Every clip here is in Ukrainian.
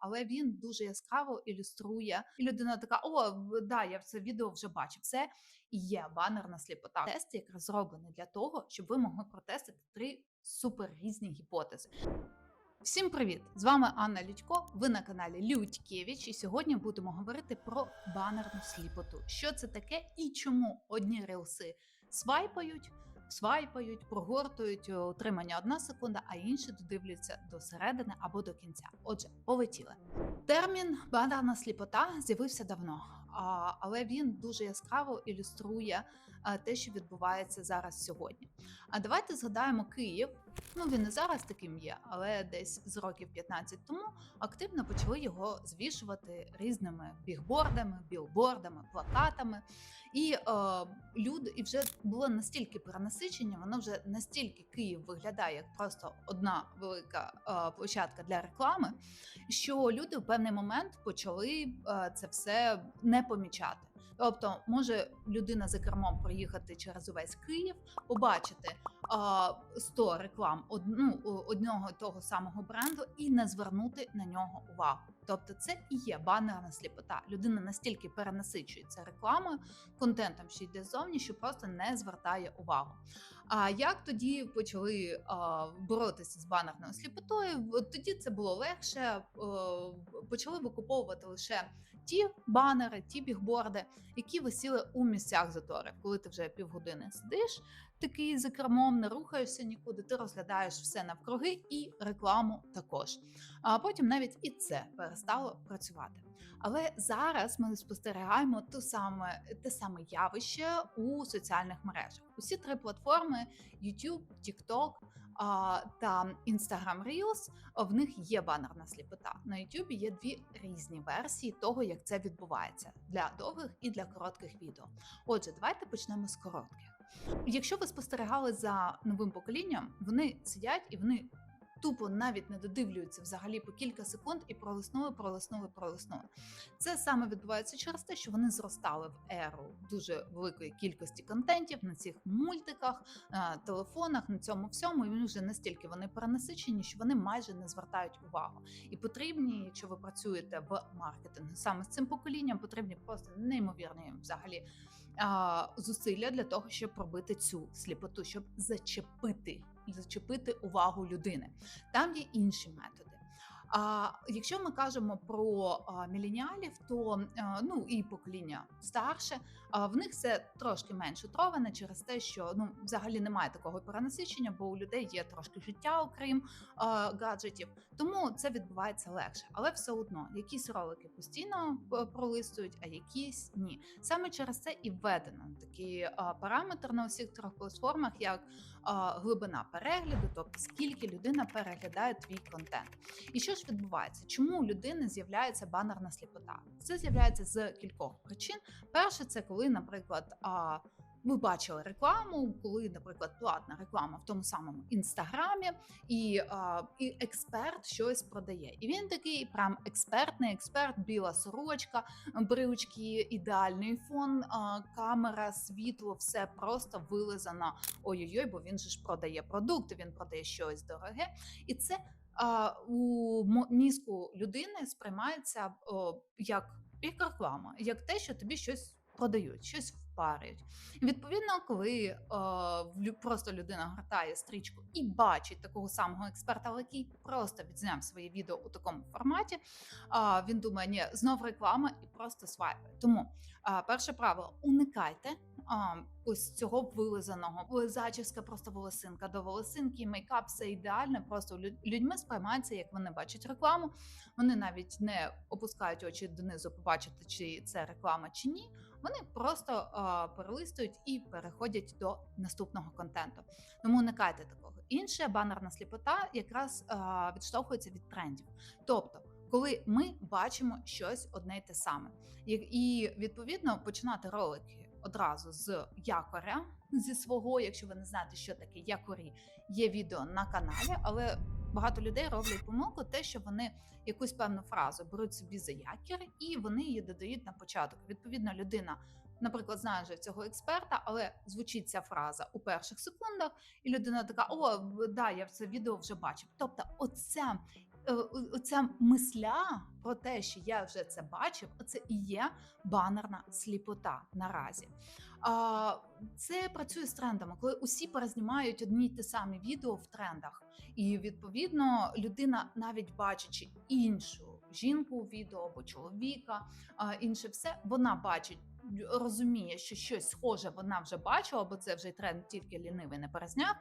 але він дуже яскраво ілюструє. І людина така: О, да, я це відео вже бачив. Це і є банерна сліпота. Тест якраз зроблений для того, щоб ви могли протестити три супер різні гіпотези. Всім привіт! З вами Анна Людько. Ви на каналі Людькевич, і сьогодні будемо говорити про банерну сліпоту. Що це таке і чому одні рилси свайпають, свайпають, прогортують е, отримання одна секунда, а інші додивляться до середини або до кінця. Отже, полетіли. Термін банана сліпота з'явився давно, але він дуже яскраво ілюструє те, що відбувається зараз сьогодні. А давайте згадаємо Київ. Ну він і зараз таким є, але десь з років 15 тому активно почали його звішувати різними бігбордами, білбордами, плакатами. І е, люди, і вже було настільки перенасичення, воно вже настільки Київ виглядає як просто одна велика е, площадка для реклами, що люди в певний момент почали е, це все не помічати. Тобто, може людина за кермом проїхати через увесь Київ, побачити а, 100 реклам одну одного того самого бренду і не звернути на нього увагу. Тобто, це і є банерна сліпота. Людина настільки перенасичується рекламою, контентом, що йде ззовні, що просто не звертає увагу. А як тоді почали а, боротися з банерною сліпотою? Тоді це було легше. е, Почали викуповувати лише ті банери, ті бігборди, які висіли у місцях затори. Коли ти вже півгодини сидиш, такий за кермом, не рухаєшся нікуди, ти розглядаєш все навкруги і рекламу також. А потім навіть і це перестало працювати. Але зараз ми спостерігаємо ту саме те саме явище у соціальних мережах. Усі три платформи: YouTube, TikTok та Instagram Reels, в них є банерна сліпота. На YouTube є дві різні версії того, як це відбувається для довгих і для коротких відео. Отже, давайте почнемо з коротких. Якщо ви спостерігали за новим поколінням, вони сидять і вони тупо навіть не додивлюються взагалі по кілька секунд і пролиснули, пролиснули, пролиснули. Це саме відбувається через те, що вони зростали в еру дуже великої кількості контентів на цих мультиках, е, телефонах, на цьому всьому. І вже настільки вони перенасичені, що вони майже не звертають увагу. І потрібні, якщо ви працюєте в маркетингу саме з цим поколінням, потрібні просто неймовірні взагалі зусилля для того, щоб пробити цю сліпоту, щоб зачепити зачепити увагу людини. Там є інші методи. А якщо ми кажемо про міленіалів, то ну і покоління старше, а, в них це трошки менше троване через те, що ну взагалі немає такого перенасичення, бо у людей є трошки життя, окрім гаджетів. Тому це відбувається легше, але все одно якісь ролики постійно пролистують, а якісь ні. Саме через це і введено такий параметр на усіх трьох платформах, як глибина перегляду, тобто скільки людина переглядає твій контент. І що ж відбувається? Чому у людини з'являється банерна сліпота? Це з'являється з кількох причин. Перше, це коли, наприклад, ви бачили рекламу, коли, наприклад, платна реклама в тому самому інстаграмі, і, а, і експерт щось продає. І він такий прям експертний експерт, біла сорочка, брючки, ідеальний фон, а, камера, світло, все просто вилизано. Ой-ой-ой, бо він же ж продає продукти, він продає щось дороге, і це а, у мізку людини сприймається о, як, як реклама, як те, що тобі щось продають, щось впарюють. Відповідно, коли е, просто людина гортає стрічку і бачить такого самого експерта, який просто відзняв своє відео у такому форматі, а він думає, ні, знов реклама і просто свайпає. Тому а, перше правило: уникайте а, ось цього вилизаного. Зачіска, просто волосинка до волосинки, мейкап все ідеально. Просто людьми сприймається, як вони бачать рекламу. Вони навіть не опускають очі донизу, побачити, чи це реклама чи ні. Вони просто перелистують і переходять до наступного контенту. Тому уникайте такого. Інша банерна сліпота якраз відштовхується від трендів. Тобто, коли ми бачимо щось одне й те саме, і відповідно починати ролики одразу з якоря зі свого, якщо ви не знаєте, що таке якорі, є відео на каналі, але багато людей роблять помилку, те, що вони якусь певну фразу беруть собі за якір і вони її додають на початок. Відповідно, людина. Наприклад, знає вже цього експерта, але звучить ця фраза у перших секундах, і людина така: О, да, я це відео вже бачив. Тобто, оця е, оця мисля про те, що я вже це бачив, це і є банерна сліпота наразі. А, це працює з трендами, коли усі перезнімають одні й ті самі відео в трендах, і відповідно людина, навіть бачачи іншу жінку у відео або чоловіка, інше все, вона бачить. Розуміє, що щось схоже вона вже бачила, бо це вже тренд тільки лінивий не перезняв,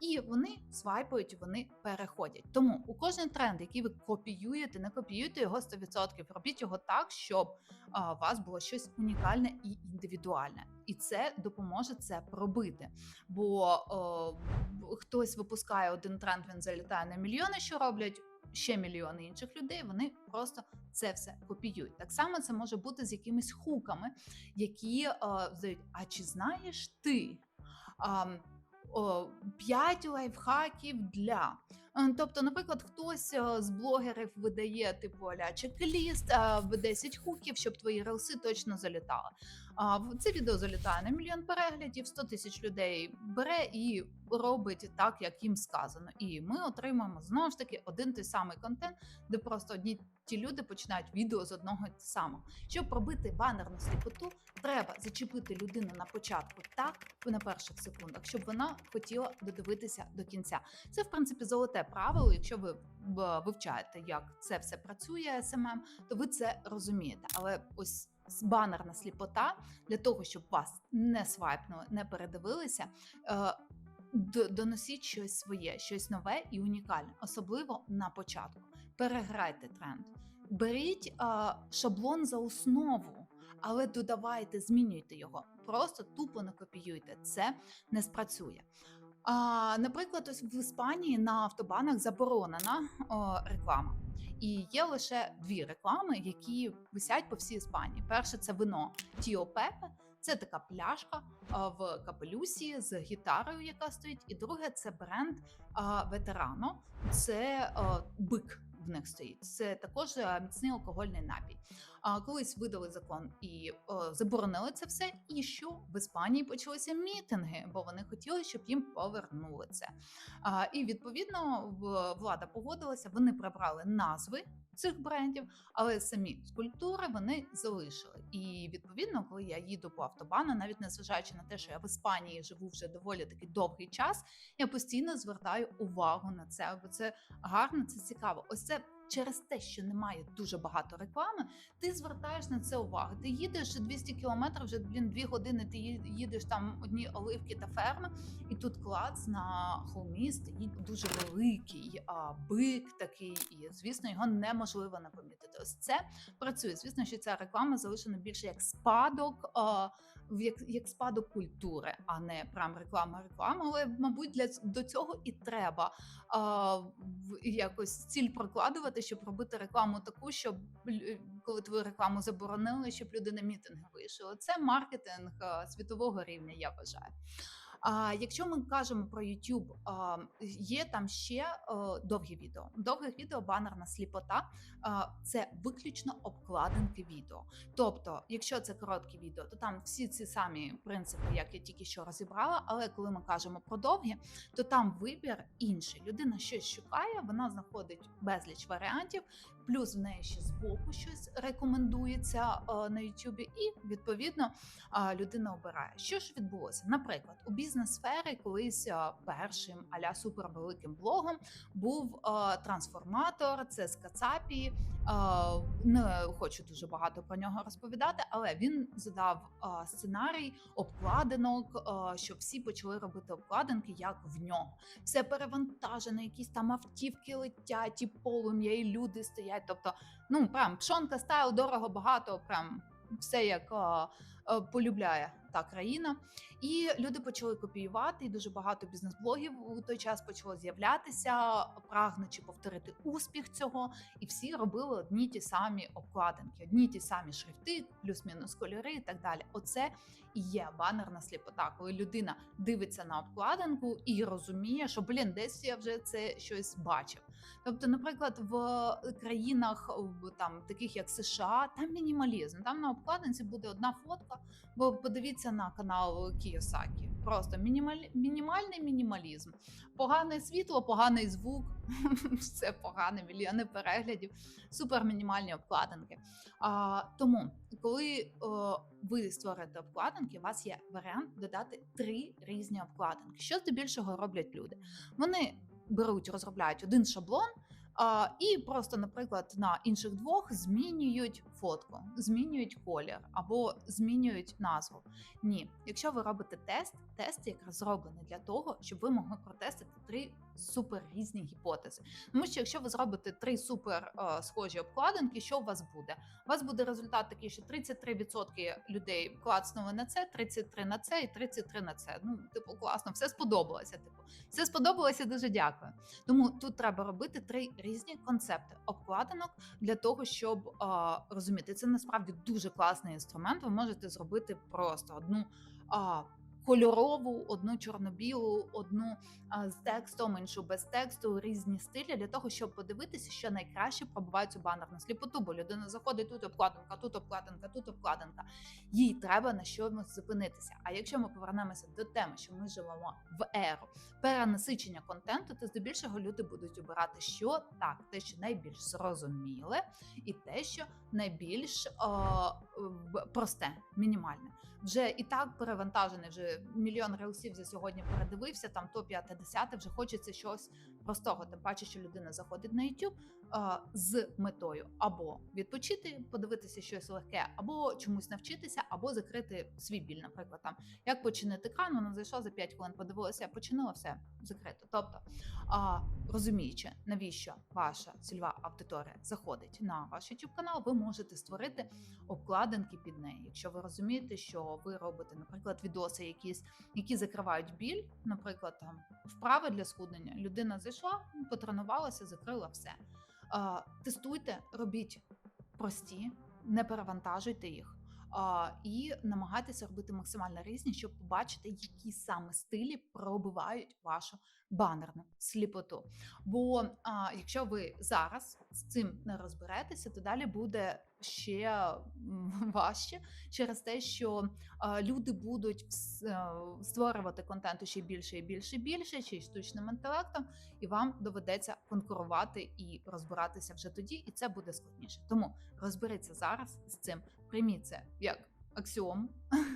і вони свайпають, вони переходять. Тому у кожен тренд, який ви копіюєте, не копіюйте його 100%, робіть його так, щоб а, у вас було щось унікальне і індивідуальне, і це допоможе це пробити. Бо о, хтось випускає один тренд, він залітає на мільйони, що роблять. Ще мільйони інших людей вони просто це все копіюють. Так само це може бути з якимись хуками, які е, здають. А чи знаєш ти? о, 5 лайфхаків для. Е, Тобто, наприклад, хтось е, з блогерів видає типу аля чек-ліст е, в 10 хуків, щоб твої релси точно залітали. А це відео залітає на мільйон переглядів, 100 тисяч людей бере і робить так, як їм сказано. І ми отримуємо знову ж таки один той самий контент, де просто одні ті люди починають відео з одного самого. Щоб пробити банерну сліпоту, треба зачепити людину на початку так, на перших секундах, щоб вона хотіла додивитися до кінця. Це в принципі золоте правило. Якщо ви вивчаєте, як це все працює СММ, то ви це розумієте. Але ось банерна сліпота для того, щоб вас не свайпнули, не передивилися. е, Доносіть щось своє, щось нове і унікальне, особливо на початку. Переграйте тренд, беріть а, шаблон за основу, але додавайте, змінюйте його. Просто тупо не копіюйте. Це не спрацює. А, наприклад, ось в Іспанії на автобанах заборонена о, реклама. І є лише дві реклами, які висять по всій Іспанії. Перше це вино Тіо Пепе. Це така пляшка а, в капелюсі з гітарою, яка стоїть. І друге це бренд а, Ветерано. Це а, бик в них стоїть. Це також е, міцний алкогольний напій. А колись видали закон і заборонили це все. І що в Іспанії почалися мітинги, бо вони хотіли, щоб їм повернули це. А, і відповідно влада погодилася. Вони прибрали назви цих брендів, але самі скульптури вони залишили. І відповідно, коли я їду по автобану, навіть незважаючи на те, що я в Іспанії живу вже доволі таки довгий час, я постійно звертаю увагу на це, бо це гарно, це цікаво. Ось це. Через те, що немає дуже багато реклами, ти звертаєш на це увагу. Ти їдеш 200 кілометрів, вже блін, дві години. Ти їдеш там одні оливки та ферми, і тут клац на холмі стоїть дуже великий а, бик такий, і звісно, його неможливо не помітити. Ось це працює. Звісно, що ця реклама залишена більше як спадок. А, як, як спадок культури, а не прям реклама реклама. Але мабуть, для до цього і треба а, якось ціль прокладувати, щоб робити рекламу таку, щоб коли твою рекламу заборонили, щоб люди на мітинги вийшли. Це маркетинг світового рівня, я вважаю. А якщо ми кажемо про YouTube, є там ще е, довгі відео. Довгих відео банерна сліпота це виключно обкладинки відео. Тобто, якщо це короткі відео, то там всі ці самі принципи, як я тільки що розібрала. Але коли ми кажемо про довгі, то там вибір інший. Людина щось шукає, вона знаходить безліч варіантів, плюс в неї ще збоку щось рекомендується е, на Ютубі, і відповідно людина обирає. Що ж відбулося? Наприклад, у бізнес-сфері колись першим аля супервеликим блогом був трансформатор. Це з Кацапі. Не хочу дуже багато про нього розповідати, але він задав сценарій обкладинок, щоб всі почали робити обкладинки, як в нього. Все перевантажено, якісь там автівки летять, і полум'я, і люди стоять. Тобто, ну прям пшонка стайл, дорого, багато, прям все як полюбляє та країна. І люди почали копіювати, і дуже багато бізнес-блогів у той час почало з'являтися, прагнучи повторити успіх цього. І всі робили одні ті самі обкладинки, одні ті самі шрифти, плюс-мінус кольори і так далі. Оце і є банерна сліпота, коли людина дивиться на обкладинку і розуміє, що блін, десь я вже це щось бачив. Тобто, наприклад, в країнах там таких як США, там мінімалізм. Там на обкладинці буде одна фотка, Бо подивіться на канал Кіосакі. Просто мінімаль... мінімальний мінімалізм. Погане світло, поганий звук, все погане, мільйони переглядів, супер мінімальні обкладинки. А, тому, коли о, ви створите обкладинки, у вас є варіант додати три різні обкладинки. Що здебільшого роблять люди? Вони беруть, розробляють один шаблон. І просто, наприклад, на інших двох змінюють фотку, змінюють колір або змінюють назву. Ні, якщо ви робите тест, тест якраз зроблений для того, щоб ви могли протестити три супер різні гіпотези. Тому що якщо ви зробите три супер е, схожі обкладинки, що у вас буде? У вас буде результат такий, що 33% людей клацнули на це, 33 на це і 33 на це. Ну, типу, класно, все сподобалося. Типу, все сподобалося. Дуже дякую. Тому тут треба робити три різні концепти обкладинок для того, щоб а, розуміти. Це насправді дуже класний інструмент. Ви можете зробити просто одну. Кольорову, одну чорно-білу, одну з текстом, іншу без тексту, різні стилі для того, щоб подивитися, що найкраще пробувають у банерну сліпоту. Бо людина заходить тут обкладинка, тут обкладинка, тут обкладинка. Їй треба на чомусь зупинитися. А якщо ми повернемося до теми, що ми живемо в еру перенасичення контенту, то здебільшого люди будуть обирати, що так, те, що найбільш зрозуміле, і те, що найбільш в- просте, мінімальне. Вже і так перевантажений, вже мільйон релсів за сьогодні передивився. Там то 50 вже хочеться щось простого. Тим паче, що людина заходить на YouTube з метою або відпочити, подивитися щось легке, або чомусь навчитися, або закрити свій біль. Наприклад, там як починити екран, вона зайшла за 5 хвилин, подивилася, починила все закрито. Тобто, розуміючи, навіщо ваша цільова аудиторія заходить на ваш YouTube канал, ви можете створити обкладинки під неї. Якщо ви розумієте, що ви робите, наприклад, відоси, якісь, які закривають біль, наприклад, там вправи для схуднення. Людина зайшла, потренувалася, закрила все. Тестуйте, робіть прості, не перевантажуйте їх. І намагайтеся робити максимально різні, щоб побачити, які саме стилі пробивають вашу банерну сліпоту. Бо а, якщо ви зараз з цим не розберетеся, то далі буде ще важче через те, що люди будуть створювати контенту ще більше і більше і більше, ще штучним інтелектом, і вам доведеться конкурувати і розбиратися вже тоді, і це буде складніше. Тому розберіться зараз з цим, прийміть це як аксіому.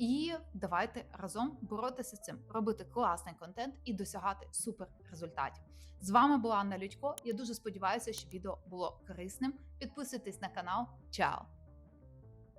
І давайте разом боротися з цим, робити класний контент і досягати супер результатів. З вами була Анна Людько. Я дуже сподіваюся, що відео було корисним. Підписуйтесь на канал. Чао!